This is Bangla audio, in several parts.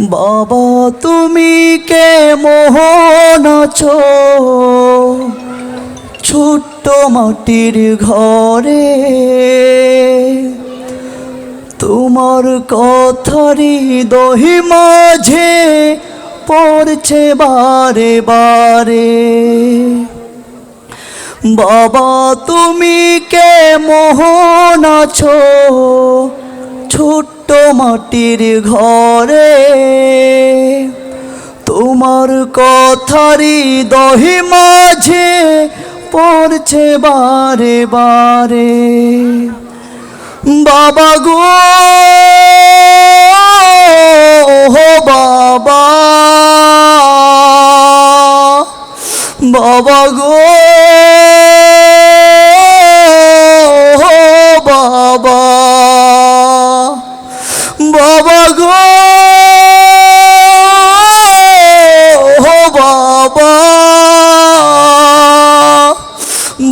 বাবা, তুমি কে মোহন আছো? ছোট্ট মাটির ঘরে তোমার কথারি দহি মাঝে পড়ছে বারে বারে। বাবা, তুমি কে মোহন আছো ছোট্ট মাটির ঘরে। তোমার কথারি দহি মাঝে পড়ছে বারে বারে। বাবা গো বাবা। বাবা গো হো বাবা। বাবা গো। হো বাবা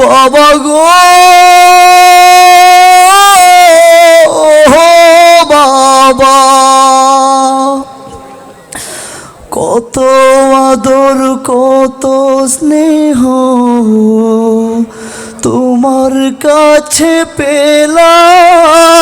বাবা গো। হো বাবা কত আদর, কত স্নেহ তোমার কাছে পেলাম।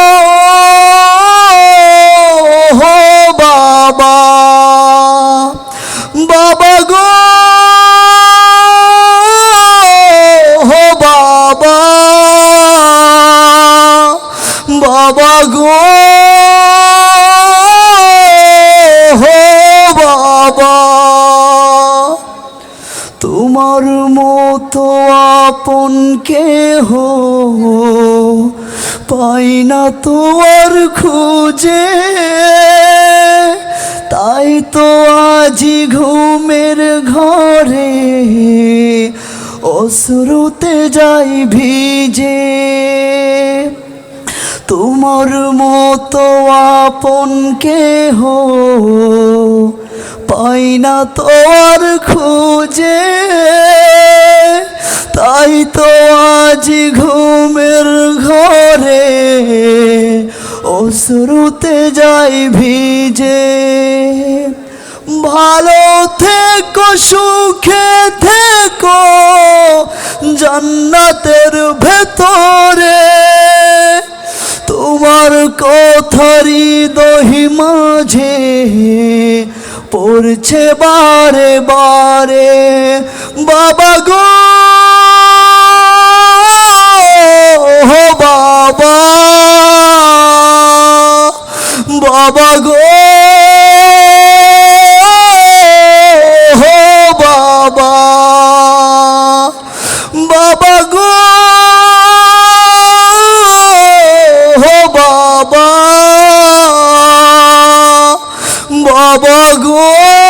বাবা গো! হো বাবা! বাবা গো! হো বাবা! তোমার মতো আপন কেহ পাই না তোমার খুঁজে। তো আজি ঘুমের ঘরে অশ্রুতে যাই ভিজে। তোমার মতো আপন কেহ পাই না তোর খুঁজে। তাই তো আজ ঘুমের ঘরে অশ্রুতে যাই ভিজে, ভালো থেকো, সুখে থেকো, জান্নাতের ভেতরে। তোমার কথারি দহি মাঝে পড়ছে বারে বারে বাবা বাবা গো